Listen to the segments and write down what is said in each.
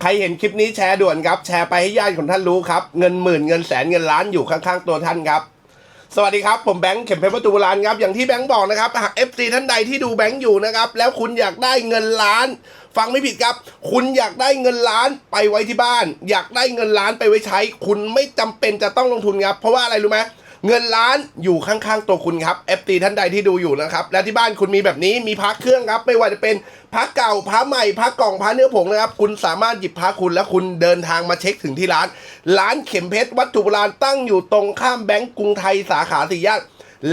ใครเห็นคลิปนี้แชร์ด่วนครับ แชร์ไปให้ญาติของท่านรู้ครับ เงินหมื่นเงินแสนเงินล้านอยู่ข้างๆตัวท่านครับ สวัสดีครับ ผมแบงค์เข็มเพชรประตูโบราณครับ อย่างที่แบงค์บอกนะครับ หาก FC ท่านใดที่ดูแบงค์อยู่นะครับ แล้วคุณอยากได้เงินล้าน ฟังไม่ผิดครับ คุณอยากได้เงินล้านไปไว้ที่บ้าน อยากได้เงินล้านไปไว้ใช้ คุณไม่จำเป็นจะต้องลงทุนครับ เพราะว่าอะไรรู้ไหม เงินล้านอยู่ข้างๆตัวคุณครับ FT ท่านใดที่ดูอยู่นะครับ และที่บ้านคุณมีแบบนี้มีพักเครื่องครับ ไม่ว่าจะเป็นพักเก่าพักใหม่พักกล่องพักเนื้อผงนะครับ คุณสามารถหยิบพักคุณ แล้วคุณเดินทางมาเช็คถึงที่ร้าน ร้านเข็มเพชรวัตถุโบราณตั้งอยู่ตรงข้ามแบงก์กรุงไทยสาขาสี่ย่าน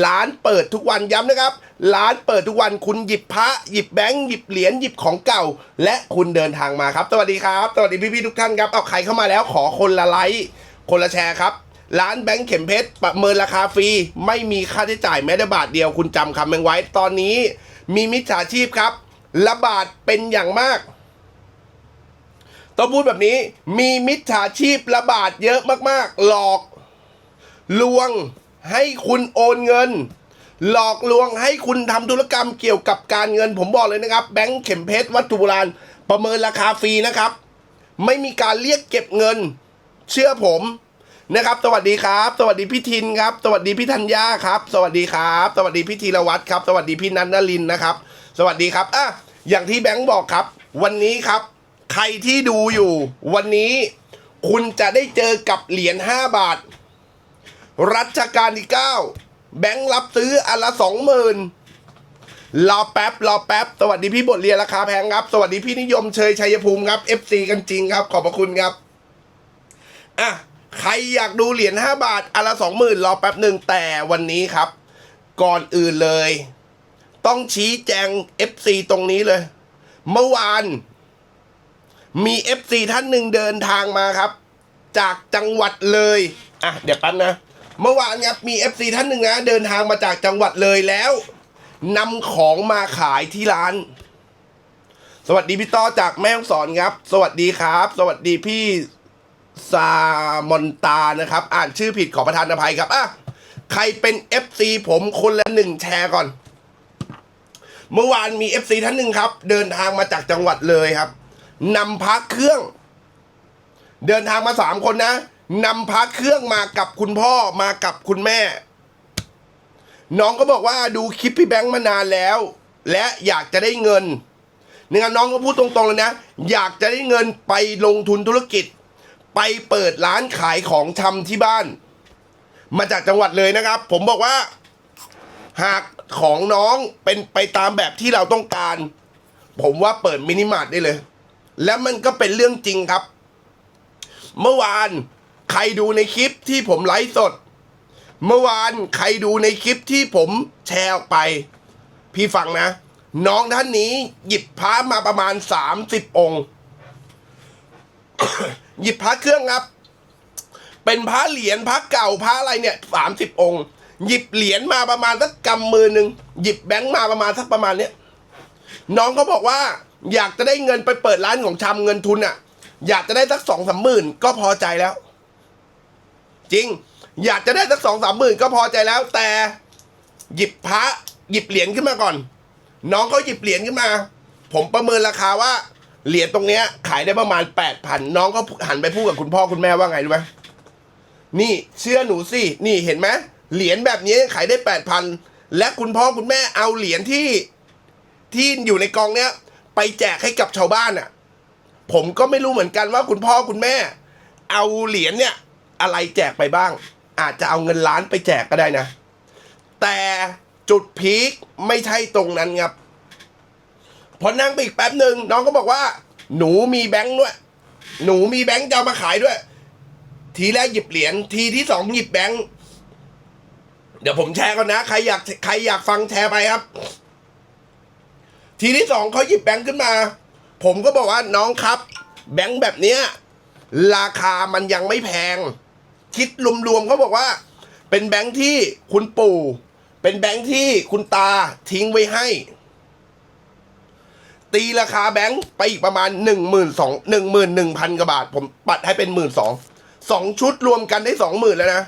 ร้านเปิดทุกวันย้ำนะครับ ร้านเปิดทุกวันคุณหยิบพระหยิบแบงค์หยิบเหรียญหยิบของเก่า และคุณเดินทางมาครับ สวัสดีครับ สวัสดีพี่ๆทุกท่านครับเอาใครเข้ามาแล้วขอคนละไลค์คนละแชร์ครับ ร้านแบงค์เข็มเพชรประเมินราคาฟรี ไม่มีค่าใช้จ่ายแม้แต่บาทเดียวคุณจำคำเองไว้ ตอนนี้มีมิจฉาชีพครับระบาดเป็นอย่างมาก ต้องพูดแบบนี้ มีมิจฉาชีพระบาดเยอะมากๆ หลอก ลวงให้คุณโอนเงิน หลอกลวงให้คุณทำธุรกรรมเกี่ยวกับการเงิน ผมบอกเลยนะครับ แบงค์เข็มเพชรวัตถุโบราณประเมินราคาฟรีนะครับ ไม่มีการเรียกเก็บเงิน เชื่อผม นะครับ สวัสดีครับ สวัสดีพี่ทินครับ สวัสดีพี่ธัญญาครับ สวัสดีครับ สวัสดีพี่ธีรวัตรครับ สวัสดีพี่นันนลินนะครับ สวัสดีครับอะอย่างที่แบงค์บอกครับ วันนี้ครับ ใครที่ดูอยู่ วันนี้คุณจะได้เจอกับเหรียญ5บาท รัชกาลที่ 9 แบงค์รับซื้ออันละสองหมื่นรอแป๊บรอแป๊บ สวัสดีพี่บทเรียนราคาแพงครับ สวัสดีพี่นิยมเชยชัยภูมิครับ FC กันจริงครับ ขอบพระคุณครับ อะ ใครอยากดูเหรียญ5บาทอันละสองหมื่นรอแป๊บหนึ่งแต่วันนี้ครับ ก่อนอื่นเลย ต้องชี้แจง FC ตรงนี้เลย เมื่อวานมี FC ท่านหนึ่งเดินทางมาครับ จากจังหวัดเลย อะ เดี๋ยวแป๊บนะ เมื่อวานครับมี FC ท่านหนึ่งนะ เดินทางมาจากจังหวัดเลยแล้วนำของมาขายที่ร้าน สวัสดีพี่ต้อจากแม่ฮ่องสอนครับ สวัสดีครับ สวัสดีพี่ ซามอนตานะครับ อ่านชื่อผิดขอประทานอภัยครับอะใครเป็น FC ผมคนละหนึ่งแชร์ก่อน เมื่อวานมี FC ท่านหนึ่งครับ เดินทางมาจากจังหวัดเลยครับนำพักเครื่อง เดินทางมาสามคนนะนำพักเครื่องมากับคุณพ่อมากับคุณแม่ น้องก็บอกว่าดูคลิปพี่แบงค์มานานแล้ว และอยากจะได้เงินเนี่ยน้องก็พูดตรงๆเลยนะ อยากจะได้เงินไปลงทุนธุรกิจ ไปเปิดร้านขายของชำที่บ้าน มาจากจังหวัดเลยนะครับ ผมบอกว่า หากของน้องเป็นไปตามแบบที่เราต้องการ ผมว่าเปิดมินิมาร์ทได้เลย แล้วมันก็เป็นเรื่องจริงครับ เมื่อวานใครดูในคลิปที่ผมไลฟ์สด เมื่อวานใครดูในคลิปที่ผมแชร์ออกไป พี่ฟังนะ น้องท่านนี้หยิบพระมาประมาณ 30 องค์ หยิบพระเครื่องครับ เป็นพระเหรียญพระเก่าพระอะไรเนี่ยสามสิบองค์ หยิบเหรียญมาประมาณสักกำมือหนึ่งหยิบแบงค์มาประมาณสักประมาณเนี้ยน้องเขาบอกว่า อยากจะได้เงินไปเปิดร้านของชำเงินทุนอะ อยากจะได้สักสองสามหมื่นก็พอใจแล้ว จริง อยากจะได้สักสองสามหมื่นก็พอใจแล้ว แต่หยิบพระหยิบเหรียญขึ้นมาก่อน น้องเขาหยิบเหรียญขึ้นมา ผมประเมินราคาว่า เหรียญตรงเนี้ยขายได้ประมาณแปดพันน้องก็หันไปพูดกับคุณพ่อคุณแม่ว่าไงรู้ไหมนี่เชื่อหนูสิ นี่เห็นไหมเหรียญแบบนี้ขายได้แปดพันและคุณพ่อคุณแม่เอาเหรียญที่ที่อยู่ในกองเนี้ย ไปแจกให้กับชาวบ้านอะ ผมก็ไม่รู้เหมือนกันว่าคุณพ่อคุณแม่ เอาเหรียญเนี่ย อะไรแจกไปบ้าง อาจจะเอาเงินล้านไปแจกก็ได้นะ แต่จุดพีคไม่ใช่ตรงนั้นครับ พอนั่งไปอีกแป๊บหนึ่งน้องก็บอกว่า หนูมีแบงค์ด้วย หนูมีแบงค์จะเอามาขายด้วย ทีแรกหยิบเหรียญทีที่สองหยิบแบงค์เดี๋ยวผมแชร์ก่อนนะ ใครอยากใครอยากฟังแชร์ไปครับ ทีที่สองเขาหยิบแบงค์ขึ้นมา ผมก็บอกว่าน้องครับ แบงค์แบบเนี้ยราคามันยังไม่แพง คิดรวมๆเขาบอกว่า เป็นแบงค์ที่คุณปู่ เป็นแบงค์ที่คุณตาทิ้งไว้ให้ ตีราคาแบงค์ไปอีกประมาณหนึ่งหมื่นสองหนึ่งหมื่นหนึ่งพันกว่าบาท ผมปัดให้เป็นหมื่นสองสองชุดรวมกันได้สองหมื่นแล้วนะ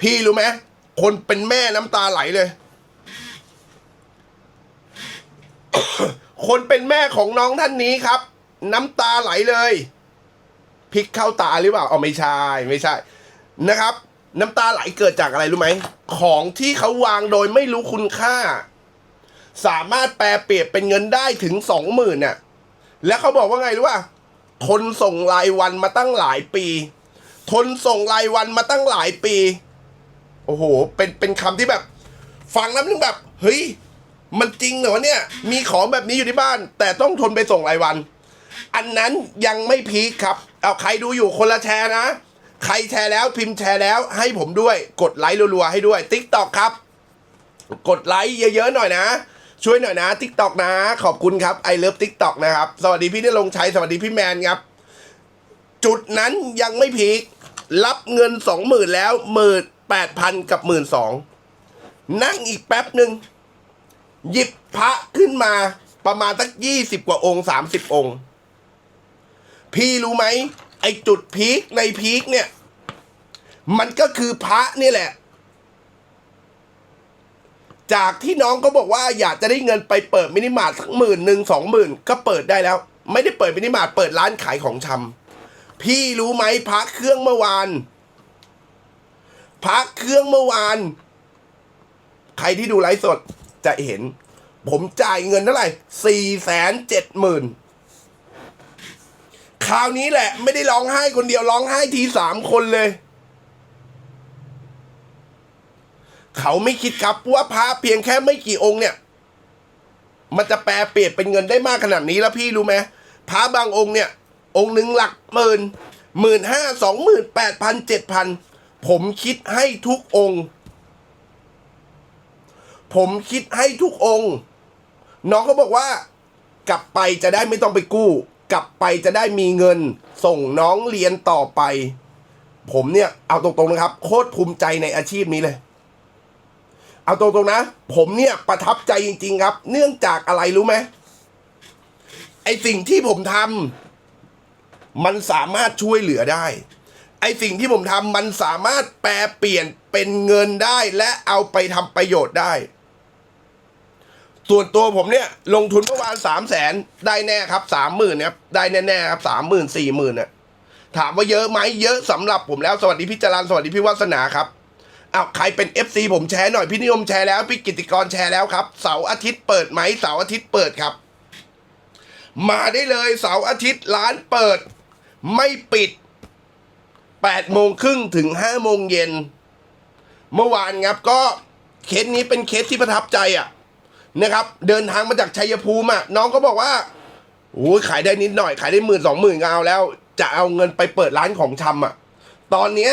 พี่รู้ไหมคนเป็นแม่น้ำตาไหลเลย คนเป็นแม่ของน้องท่านนี้ครับ น้ำตาไหลเลยพริกเข้าตาหรือเปล่าอ๋อไม่ใช่ไม่ใช่นะครับ น้ำตาไหลเกิดจากอะไรรู้ไหมของที่เขาวางโดยไม่รู้คุณค่า สามารถแปลเปรียบเป็นเงินได้ถึงสองหมื่นน่ะแล้วเขาบอกว่าไงรู้ป่ะทนส่งรายวันมาตั้งหลายปี ทนส่งรายวันมาตั้งหลายปี โอ้โห เป็นเป็นคำที่แบบ ฟังแล้วมันแบบ เฮ้ย มันจริงเหรอเนี่ย มีของแบบนี้อยู่ที่บ้าน แต่ต้องทนไปส่งรายวัน อันนั้นยังไม่พีคครับ เอาใครดูอยู่คนละแชร์นะ ใครแชร์แล้วพิมพ์แชร์แล้ว ให้ผมด้วย กดไลค์รัวๆให้ด้วยติ๊กตอกครับ กดไลค์เยอะๆหน่อยนะ ช่วยหน่อยนะติ๊กตอกนะ ขอบคุณครับไอเลิฟติ๊กตอกนะครับ สวัสดีพี่ได้ลงชัยสวัสดีพี่แมนครับ จุดนั้นยังไม่พีครับเงินสองหมื่นแล้วหมื่นแปดพันกับหมื่นสองนั่งอีกแป๊บหนึ่งหยิบพระขึ้นมาประมาณสักยี่สิบกว่าองค์สามสิบองค์ พี่รู้ไหมไอจุดพีคในพีคเนี่ย มันก็คือพระนี่แหละ จากที่น้องก็บอกว่าอยากจะได้เงินไปเปิดมินิมาร์ทสักหมื่นหนึ่งสองหมื่นก็เปิดได้แล้ว ไม่ได้เปิดมินิมาร์ทเปิดร้านขายของชำพี่รู้ไหมพระเครื่องเมื่อวานพระเครื่องเมื่อวาน ใครที่ดูไลฟ์สดจะเห็น ผมจ่ายเงินเท่าไหร่สี่แสนเจ็ดหมื่นคราวนี้แหละ ไม่ได้ร้องไห้คนเดียวร้องไห้ทีสามคนเลย เขาไม่คิดครับว่าพระเพียงแค่ไม่กี่องค์เนี่ย มันจะแปลเปลี่ยนเป็นเงินได้มากขนาดนี้แล้วพี่รู้ไหมพระบางองค์เนี่ย องค์หนึ่งหลักหมื่นหมื่นห้าสองหมื่นแปดพันเจ็ดพันผมคิดให้ทุกองค์ ผมคิดให้ทุกองค์ น้องเขาบอกว่า กลับไปจะได้ไม่ต้องไปกู้ กลับไปจะได้มีเงิน ส่งน้องเรียนต่อไป ผมเนี่ย เอาตรงๆนะครับ โคตรภูมิใจในอาชีพนี้เลย เอาตรงๆนะ ผมเนี่ยประทับใจจริง ๆ ครับ เนื่องจากอะไรรู้ไหมไอสิ่งที่ผมทำมันสามารถช่วยเหลือได้ ไอสิ่งที่ผมทำมันสามารถแปลเปลี่ยนเป็นเงินได้และเอาไปทำประโยชน์ได้ ส่วนตัวผมเนี่ย ลงทุนเมื่อวานสามแสนได้แน่ครับสามหมื่นครับได้แน่ๆครับสามหมื่นสี่หมื่นเนี่ยถามว่าเยอะไหมเยอะสำหรับผมแล้วสวัสดีพี่จรันสวัสดีพี่วัฒนาครับ อ้าวใครเป็น FC ผมแชร์หน่อยพี่นิยมแชร์แล้วพี่กิติกรแชร์แล้วครับเสาร์อาทิตย์เปิดไหมเสาร์อาทิตย์เปิดครับ มาได้เลยเสาร์อาทิตย์ร้านเปิด ไม่ปิดแปดโมงครึ่งถึงห้าโมงเย็นเมื่อวานครับก็เคสนี้เป็นเคสที่ประทับใจอะนะครับ เดินทางมาจากชัยภูมิอะน้องก็บอกว่าโอ้ยขายได้นิดหน่อยขายได้หมื่นสองหมื่นเอาแล้ว จะเอาเงินไปเปิดร้านของชำอะ ตอนเนี้ย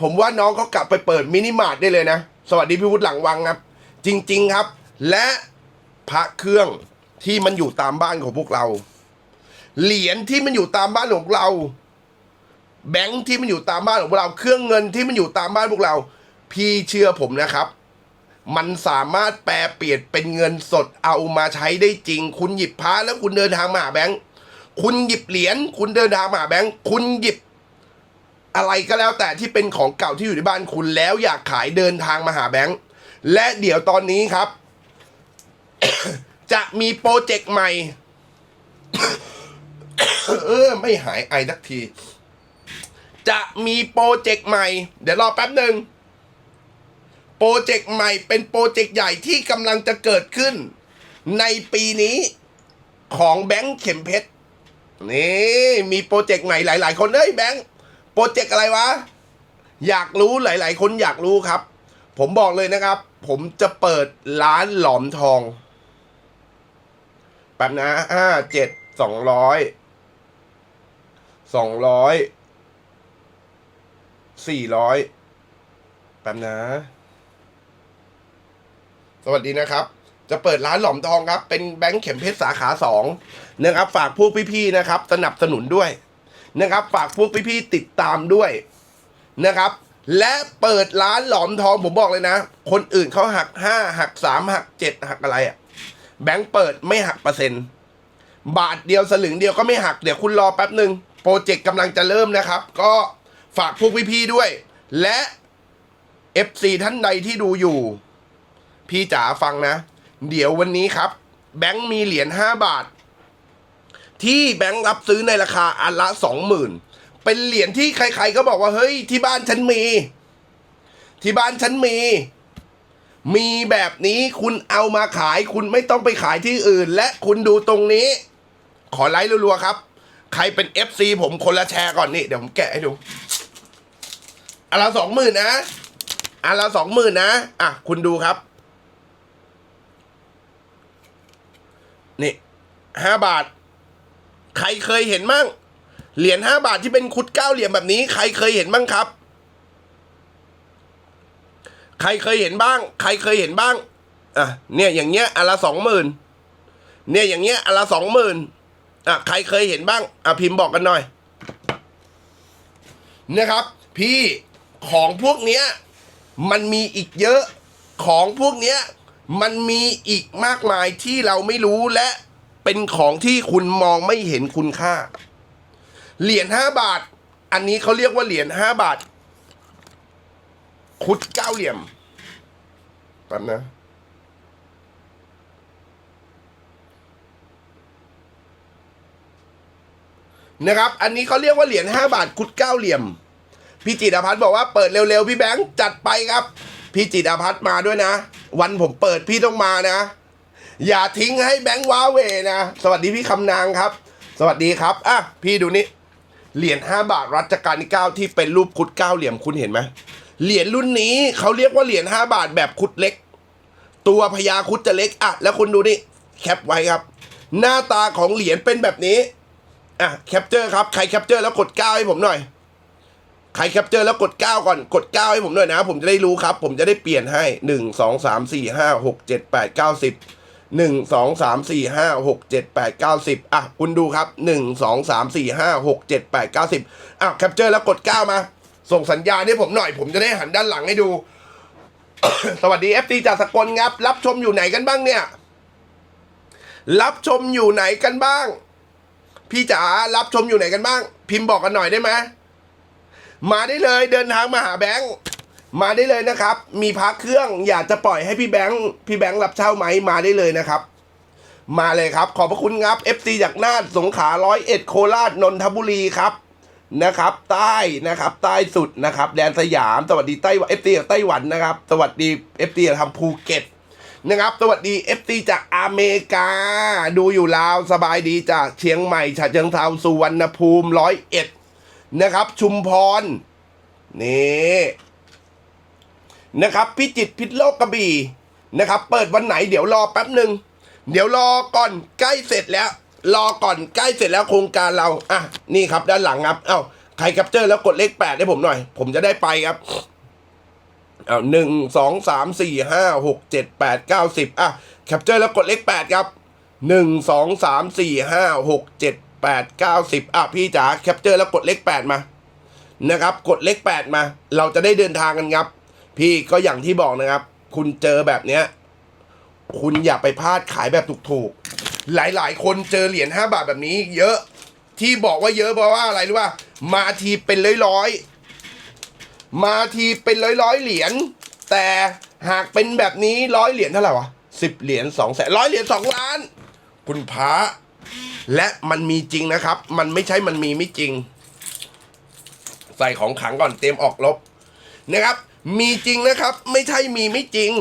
ผมว่าน้องเขากลับไปเปิดมินิมาร์ทได้เลยนะ สวัสดีพี่วุฒิหลังวังครับ จริง ๆครับ และพระเครื่องที่มันอยู่ตามบ้านของพวกเรา เหรียญที่มันอยู่ตามบ้านของเรา แบงค์ที่มันอยู่ตามบ้านของพวกเรา เครื่องเงินที่มันอยู่ตามบ้านพวกเรา พี่เชื่อผมนะครับ มันสามารถแปลเปลี่ยนเป็นเงินสดเอามาใช้ได้จริง คุณหยิบพระแล้วคุณเดินทางมาหาแบงค์ คุณหยิบเหรียญคุณเดินทางมาหาแบงค์ คุณหยิบ อะไรก็แล้วแต่ที่เป็นของเก่าที่อยู่ในบ้านคุณแล้วอยากขายเดินทางมาหาแบงค์และเดี๋ยวตอนนี้ครับ จะมีโปรเจกต์ใหม่ เออ ไม่หายไอสักที จะมีโปรเจกต์ใหม่ เดี๋ยวรอแป๊บหนึ่งโปรเจกต์ใหม่เป็นโปรเจกต์ใหญ่ที่กำลังจะเกิดขึ้น ในปีนี้ของแบงค์เข็มเพชรนี่มีโปรเจกต์ใหม่หลาย ๆ คนเอ้ยแบงค์ โปรเจกต์อะไรวะ อยากรู้หลาย ๆ คนอยากรู้ครับ ผมบอกเลยนะครับ ผมจะเปิดร้านหลอมทองแป๊บนะห้าเจ็ดสองร้อยสองร้อยสี่ร้อยแป๊บนะ สวัสดีนะครับ จะเปิดร้านหลอมทองครับ เป็นแบงค์เข็มเพชรสาขาสองนะครับ ฝากพวกพี่ ๆ นะครับ สนับสนุนด้วย นะครับ ฝากพวกพี่ๆติดตามด้วยนะครับ และเปิดร้านหลอมทองผมบอกเลยนะ คนอื่นเขาหักห้าหักสามหักเจ็ดหักอะไรอะแบงค์เปิดไม่หักเปอร์เซ็นต์ บาทเดียวสลึงเดียวก็ไม่หัก เดี๋ยวคุณรอแป๊บหนึ่งโปรเจกต์กำลังจะเริ่มนะครับ ก็ฝากพวกพี่ๆด้วย และ FC ท่านใดที่ดูอยู่ พี่จ๋าฟังนะ เดี๋ยววันนี้ครับ แบงค์มีเหรียญห้าบาท ที่แบงค์รับซื้อในราคาอันละสองหมื่นเป็นเหรียญที่ใคร ๆ ก็บอกว่าเฮ้ยที่บ้านฉันมี ที่บ้านฉันมี มีแบบนี้คุณเอามาขาย คุณไม่ต้องไปขายที่อื่น และคุณดูตรงนี้ ขอไลค์รัวๆครับ ใครเป็น FC ผมคนละแชร์ก่อนนี่เดี๋ยวผมแกะให้ดูอันละสองหมื่นนะอันละสองหมื่นนะ อะ คุณดูครับ นี่ห้าบาท ใครเคยเห็นมั่ง เหรียญห้าบาทที่เป็นคุดเก้าเหรียญแบบนี้ ใครเคยเห็นบ้างครับ ใครเคยเห็นบ้าง ใครเคยเห็นบ้างอะเนี่ยอย่างเงี้ยอันละสองหมื่นเนี่ยอย่างเงี้ยอันละสองหมื่นอะใครเคยเห็นบ้างอะพิมพ์บอกกันหน่อยนะครับ พี่ของพวกเนี้ยมันมีอีกเยอะของพวกเนี้ยมันมีอีกมากมายที่เราไม่รู้และ เป็นของที่คุณมองไม่เห็นคุณค่า เหรียญห้าบาท อันนี้เขาเรียกว่าเหรียญห้าบาท คุดเก้าเหลี่ยมแป๊บนะนะครับ อันนี้เขาเรียกว่าเหรียญห้าบาทคุดเก้าเหลี่ยม พี่จิตรพัฒน์บอกว่าเปิดเร็วๆ พี่แบงค์จัดไปครับ พี่จิตรพัฒน์มาด้วยนะ วันผมเปิดพี่ต้องมานะ อย่าทิ้งให้แบงค์ว้าเวนะ สวัสดีพี่คำนางครับ สวัสดีครับอะพี่ดูนี่เหรียญห้าบาทรัชกาลที่เก้าที่เป็นรูปคุดเก้าเหลี่ยมคุณเห็นไหมเหรียญรุ่นนี้เขาเรียกว่าเหรียญห้าบาทแบบคุดเล็ก ตัวพญาคุดจะเล็กอะแล้วคุณดูนี่แคปไว้ครับ หน้าตาของเหรียญเป็นแบบนี้อะแคปเจอร์ครับใครแคปเจอร์แล้วกดเก้าให้ผมหน่อยใครแคปเจอร์แล้วกดเก้าก่อนกดเก้าให้ผมหน่อยนะ ผมจะได้รู้ครับ ผมจะได้เปลี่ยนให้หนึ่งสองสามสี่ หนึ่งสองสามสี่ห้าหกเจ็ดแปดเก้าสิบอะ คุณดูครับหนึ่งสองสามสี่ห้าหกเจ็ดแปดเก้าสิบอะ แคปเจอร์แล้วกดเก้ามา ส่งสัญญาณให้ผมหน่อย ผมจะได้หันด้านหลังให้ดู สวัสดีเอฟซีจากสกลครับ รับชมอยู่ไหนกันบ้างเนี่ย รับชมอยู่ไหนกันบ้าง พี่จ๋ารับชมอยู่ไหนกันบ้าง พิมพ์บอกกันหน่อยได้ไหมมาได้เลยเดินทางมาหาแบงค์ มาได้เลยนะครับ มีพักเครื่องอยากจะปล่อยให้พี่แบงค์พี่แบงค์รับเช่าไหมมาได้เลยนะครับ มาเลยครับ ขอบพระคุณครับ FC จากน่านสงขลาร้อยเอ็ดโคราชนนทบุรีครับนะครับ ใต้นะครับใต้สุดนะครับ แดนสยามสวัสดีไต้หวัน FC จากไต้หวันนะครับ สวัสดี FC จากทำภูเก็ตนะครับ สวัสดี FC จากอเมริกา ดูอยู่ลาวสบายดีจากเชียงใหม่ฉะเชิงเทราสุวรรณภูมิร้อยเอ็ดนะครับ ชุมพรนี่ นะครับพิจิตพิษโลกกระบี่นะครับเปิดวันไหนเดี๋ยวรอแป๊บหนึ่งเดี๋ยวรอก่อนใกล้เสร็จแล้ว รอก่อนใกล้เสร็จแล้วโครงการเราอะนี่ครับด้านหลังครับเอ้าใครแคปเจอร์แล้วกดเลขแปดให้ผมหน่อย ผมจะได้ไปครับเอาหนึ่งสองสามสี่ห้าหกเจ็ดแปดเก้าสิบอะแคปเจอร์แล้วกดเลขแปดครับหนึ่งสองสามสี่ห้าหกเจ็ดแปดเก้าสิบอะพี่จ๋าแคปเจอร์แล้วกดเลขแปดมานะครับ กดเลขแปดมา เราจะได้เดินทางกันครับ พี่ก็อย่างที่บอกนะครับ คุณเจอแบบเนี้ย คุณอย่าไปพลาดขายแบบถูกๆ หลายๆ คนเจอเหรียญห้าบาทแบบนี้ เยอะ ที่บอกว่าเยอะเพราะว่าอะไรรู้ป่ะ มาทีเป็นร้อยๆ มาทีเป็นร้อยๆเหรียญ แต่หากเป็นแบบนี้ร้อยเหรียญเท่าไหร่วะสิบเหรียญสองแสนร้อยเหรียญสองล้าน คุณพระและมันมีจริงนะครับ มันไม่ใช่มันมีไม่จริง ใส่ของขังก่อนเตรียมออกลบนะครับ มีจริงนะครับ ไม่ใช่มีไม่จริง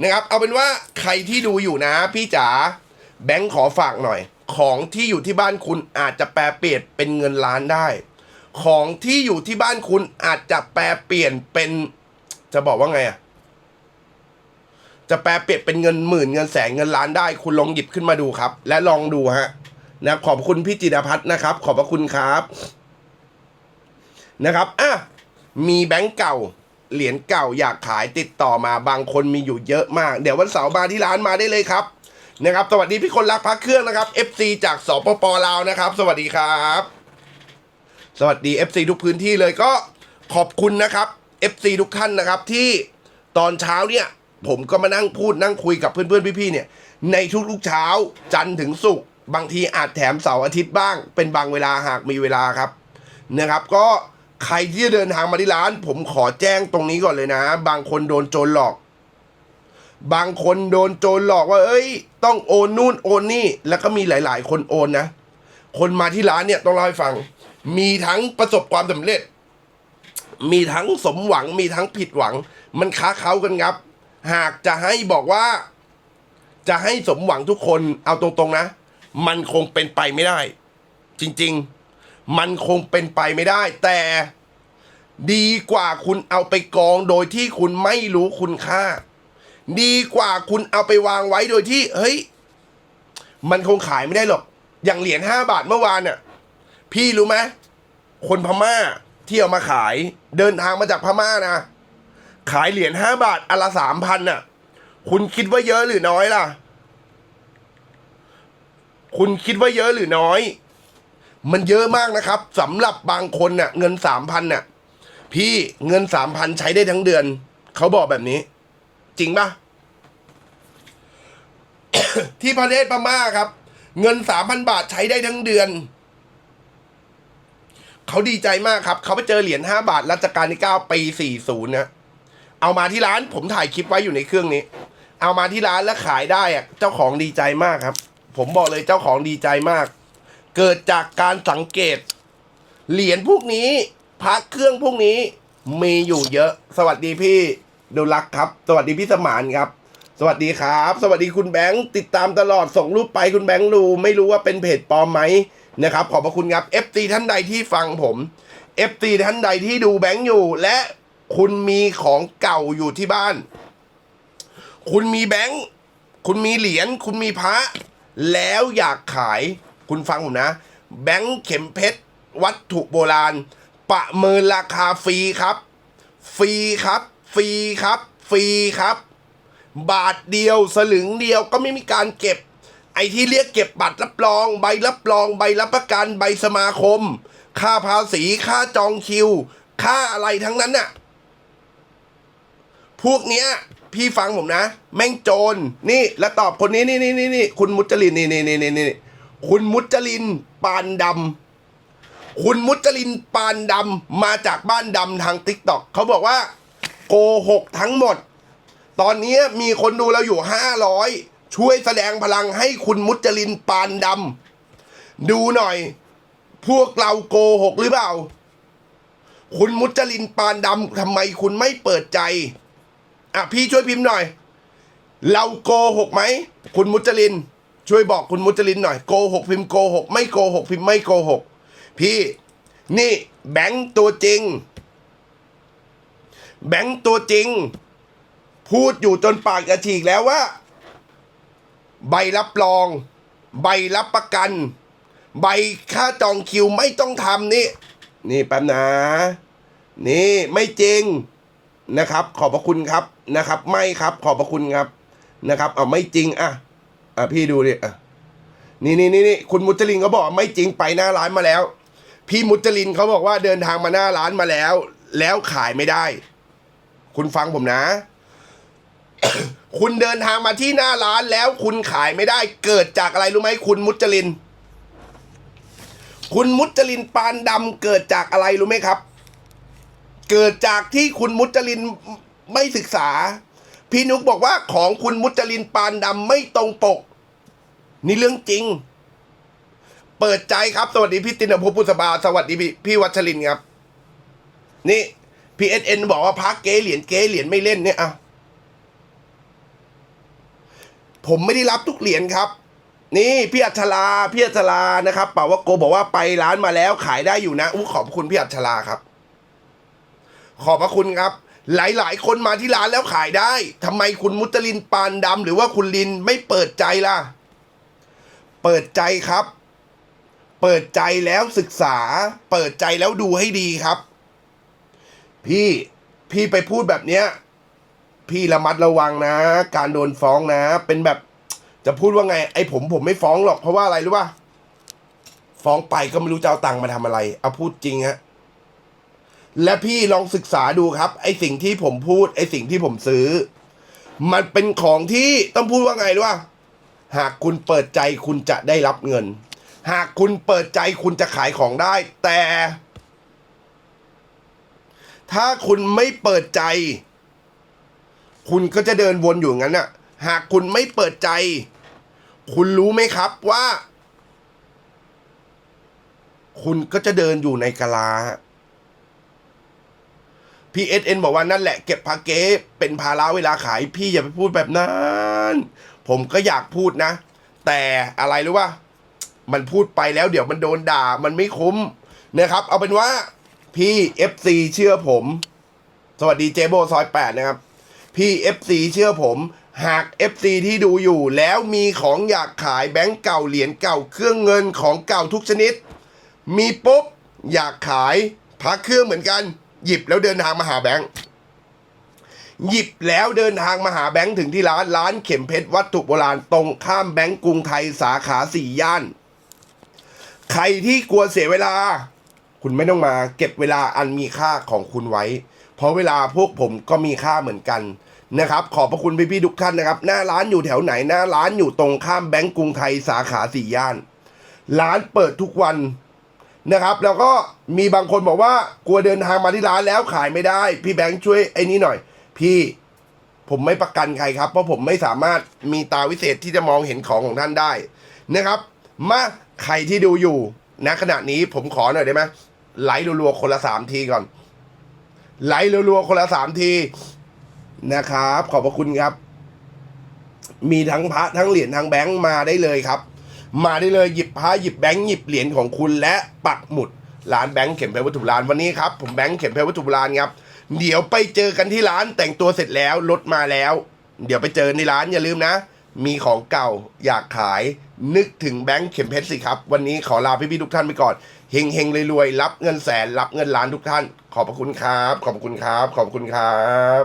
นะครับ เอาเป็นว่าใครที่ดูอยู่นะ พี่จ๋าแบงค์ขอฝากหน่อย ของที่อยู่ที่บ้านคุณอาจจะแปลเปลี่ยนเป็นเงินล้านได้ ของที่อยู่ที่บ้านคุณอาจจะแปลเปลี่ยนเป็น จะบอกว่าไงอะจะแปลเปลี่ยนเป็นเงินหมื่นเงินแสนเงินล้านได้ คุณลองหยิบขึ้นมาดูครับ และลองดูฮะนะขอบคุณพี่จิรพัฒน์นะครับ ขอบพระคุณครับนะครับอะ มีแบงก์เก่า เหรียญเก่าอยากขายติดต่อมาบางคนมีอยู่เยอะมาก เดี๋ยววันเสาร์มาที่ร้านมาได้เลยครับนะครับ สวัสดีพี่คนรักพักเครื่องนะครับ FC จากสปปลาวนะครับ สวัสดีครับ สวัสดี FC ทุกพื้นที่เลยก็ขอบคุณนะครับ FC ทุกท่านนะครับที่ตอนเช้าเนี่ยผมก็มานั่งพูดนั่งคุยกับเพื่อนๆพี่ๆเนี่ยในทุกๆเช้าจันทร์ถึงศุกร์บางทีอาจแถมเสาร์อาทิตย์บ้าง เป็นบางเวลาหากมีเวลาครับนะครับ ก็ ใครที่จะเดินทางมาที่ร้าน ผมขอแจ้งตรงนี้ก่อนเลยนะ บางคนโดนโจรหลอก บางคนโดนโจรหลอกว่า เอ้ย ต้องโอนนู่นโอนนี่ แล้วก็มีหลาย ๆ คนโอนนะ คนมาที่ร้านเนี่ยต้องเล่าให้ฟัง มีทั้งประสบความสำเร็จ มีทั้งสมหวัง มีทั้งผิดหวัง มันค้าเขากันครับ หากจะให้บอกว่า จะให้สมหวังทุกคนเอาตรงๆนะ มันคงเป็นไปไม่ได้ จริง ๆ มันคงเป็นไปไม่ได้ แต่ดีกว่าคุณเอาไปกองโดยที่คุณไม่รู้คุณค่า ดีกว่าคุณเอาไปวางไว้โดยที่ เฮ้ย มันคงขายไม่ได้หรอก อย่างเหรียญห้าบาทเมื่อวานน่ะ พี่รู้ไหมคนพม่าที่เอามาขาย เดินทางมาจากพม่านะ ขายเหรียญห้าบาทอละสามพันน่ะ คุณคิดว่าเยอะหรือน้อยล่ะ คุณคิดว่าเยอะหรือน้อย มันเยอะมากนะครับสำหรับบางคนเน่ะเงินสามพันเน่ะพี่เงินสามพันใช้ได้ทั้งเดือน เขาบอกแบบนี้ จริงปะที่ประเทศพม่าครับ เงินสามพันบาทใช้ได้ทั้งเดือน เขาดีใจมากครับ เขาไปเจอเหรียญห้าบาทรัชกาลที่เก้าปีสี่ศูนย์นะเอามาที่ร้านผมถ่ายคลิปไว้อยู่ในเครื่องนี้ เอามาที่ร้านแล้วขายได้อะเจ้าของดีใจมากครับ ผมบอกเลยเจ้าของดีใจมาก เกิดจากการสังเกต เหรียญพวกนี้พระเครื่องพวกนี้มีอยู่เยอะ สวัสดีพี่ดูรักครับ สวัสดีพี่สมานครับ สวัสดีครับ สวัสดีคุณแบงค์ติดตามตลอดส่งรูปไปคุณแบงค์ดูไม่รู้ว่าเป็นเพจปลอมไหมนะครับ ขอบพระคุณครับ FT ท่านใดที่ฟังผม FT ท่านใดที่ดูแบงค์อยู่ และคุณมีของเก่าอยู่ที่บ้าน คุณมีแบงค์คุณมีเหรียญคุณมีพระแล้วอยากขาย คุณฟังผมนะ แบงค์เข็มเพชร วัตถุโบราณ ประเมินราคาฟรีครับ ฟรีครับ ฟรีครับ ฟรีครับ บาทเดียวสลึงเดียวก็ไม่มีการเก็บ ไอ้ที่เรียกเก็บบัตรรับรอง ใบรับรอง ใบรับประกัน ใบสมาคม ค่าภาษีค่าจองคิว ค่าอะไรทั้งนั้นน่ะ พวกเนี้ยพี่ฟังผมนะ แม่งโจรนี่แล้วตอบคนนี้นี่นี่นี่นี่คุณมุจลินนี่นี่นี่นี่นี่ คุณมุจลินปานดำคุณมุจลินปานดำมาจากบ้านดำทางติ๊กต็อกเขาบอกว่า โกหกทั้งหมด ตอนนี้มีคนดูเราอยู่ห้าร้อยช่วยแสดงพลังให้คุณมุจลินปานดำดูหน่อย พวกเราโกหกหรือเปล่า คุณมุจลินปานดำทำไมคุณไม่เปิดใจ อะพี่ช่วยพิมพ์หน่อย เราโกหกไหม คุณมุจลิน ช่วยบอกคุณมุจลินหน่อยโกหกพิมพ์โกหกไม่โกหกพิมพ์ไม่โกหกพี่นี่แบงค์ตัวจริง แบงค์ตัวจริง พูดอยู่จนปากจะฉีกแล้วว่า ใบรับรอง ใบรับประกัน ใบค่าจองคิวไม่ต้องทำนี่ นี่แป๊บนะ นี่ไม่จริงนะครับ ขอบพระคุณครับนะครับ ไม่ครับ ขอบพระคุณครับนะครับ เอาไม่จริงอะ อะพี่ดูดิอะนี่นี่นี่นี่คุณมุจลินเขาบอกไม่จริงไปหน้าร้านมาแล้ว พี่มุจลินเขาบอกว่าเดินทางมาหน้าร้านมาแล้ว แล้วขายไม่ได้ คุณฟังผมนะ คุณเดินทางมาที่หน้าร้านแล้ว คุณขายไม่ได้ เกิดจากอะไรรู้ไหมคุณมุจลิน คุณมุจลินปานดำเกิดจากอะไรรู้ไหมครับ เกิดจากที่คุณมุจลินไม่ศึกษา พี่นุกบอกว่าของคุณมุจลินปานดำไม่ตรงปก นี่เรื่องจริง เปิดใจครับ สวัสดีพี่ตินภพพุทธบา สวัสดีพี่พี่วัชรินครับ นี่พีเอสเอ็นบอกว่าพักเกเหรียญเกเหรียญไม่เล่นเนี่ยอะผมไม่ได้รับทุกเหรียญครับ นี่พี่อัชราพี่อัชรานะครับป่าวว่าโกบอกว่าไปร้านมาแล้วขายได้อยู่นะอู้ขอบคุณพี่อัชราครับ ขอบพระคุณครับ หลายๆ คนมาที่ร้านแล้วขายได้ทำไมคุณมุจลินปานดำหรือว่าคุณลินไม่เปิดใจล่ะ เปิดใจครับ เปิดใจแล้วศึกษา เปิดใจแล้วดูให้ดีครับ พี่พี่ไปพูดแบบเนี้ย พี่ระมัดระวังนะ การโดนฟ้องนะ เป็นแบบจะพูดว่าไง ไอ้ผมผมไม่ฟ้องหรอกเพราะว่าอะไรรู้ป่ะฟ้องไปก็ไม่รู้จะเอาตังค์มาทำอะไร เอาพูดจริงฮะ และพี่ลองศึกษาดูครับ ไอสิ่งที่ผมพูด ไอสิ่งที่ผมซื้อ มันเป็นของที่ต้องพูดว่าไงรู้ป่ะหากคุณเปิดใจคุณจะได้รับเงิน หากคุณเปิดใจคุณจะขายของได้ แต่ ถ้าคุณไม่เปิดใจ คุณก็จะเดินวนอยู่งั้นน่ะ หากคุณไม่เปิดใจ คุณรู้ไหมครับว่า คุณก็จะเดินอยู่ในกะลา พีเอสเอ็นบอกว่านั่นแหละเก็บพาเก๊เป็นภาระเวลาขายพี่อย่าไปพูดแบบนั้น ผมก็อยากพูดนะ แต่อะไรรู้ว่า มันพูดไปแล้วเดี๋ยวมันโดนด่ามันไม่คุ้มนะครับ เอาเป็นว่าพี่ FC เชื่อผม สวัสดีเจโบซอยแปดนะครับ พี่ FC เชื่อผมหาก FC ที่ดูอยู่แล้วมีของอยากขายแบงก์เก่าเหรียญเก่าเครื่องเงินของเก่าทุกชนิด มีปุ๊บ อยากขายพักเครื่องเหมือนกัน หยิบแล้วเดินทางมาหาแบงค์หยิบแล้วเดินทางมาหาแบงค์ถึงที่ร้านร้านเข็มเพชรวัตถุโบราณตรงข้ามแบงก์กรุงไทยสาขาสี่ย่าน ใครที่กลัวเสียเวลา คุณไม่ต้องมา เก็บเวลาอันมีค่าของคุณไว้ เพราะเวลาพวกผมก็มีค่าเหมือนกันนะครับ ขอบพระคุณพี่ๆทุกท่านนะครับ หน้าร้านอยู่แถวไหนหน้าร้านอยู่ตรงข้ามแบงก์กรุงไทยสาขาสี่ย่าน ร้านเปิดทุกวัน นะครับ แล้วก็มีบางคนบอกว่ากลัวเดินทางมาที่ร้านแล้วขายไม่ได้ พี่แบงค์ช่วยไอ้นี้หน่อย พี่ผมไม่ประกันใครครับ เพราะผมไม่สามารถมีตาวิเศษที่จะมองเห็นของของท่านได้นะครับ มาใครที่ดูอยู่ณขณะนี้ผมขอหน่อยได้ไหมไลค์รัวๆคนละสามทีก่อน ไลค์รัวๆคนละสามทีนะครับ ขอบพระคุณครับ มีทั้งพระทั้งเหรียญทั้งแบงค์มาได้เลยครับ มาได้เลยหยิบพระหยิบแบงค์หยิบเหรียญของคุณและปักหมุดร้านแบงค์เข็มเพชรวัตถุโบราณวันนี้ครับผมแบงค์เข็มเพชรวัตถุโบราณครับเดี๋ยวไปเจอกันที่ร้านแต่งตัวเสร็จแล้วรถมาแล้ว เดี๋ยวไปเจอในร้านอย่าลืมนะ มีของเก่าอยากขายนึกถึงแบงค์เข็มเพชรสิครับ วันนี้ขอลาพี่ๆทุกท่านไปก่อนเฮงเฮงรวยๆรับเงินแสนรับเงินล้านทุกท่าน ขอบพระคุณครับ ขอบคุณครับ ขอบคุณครับ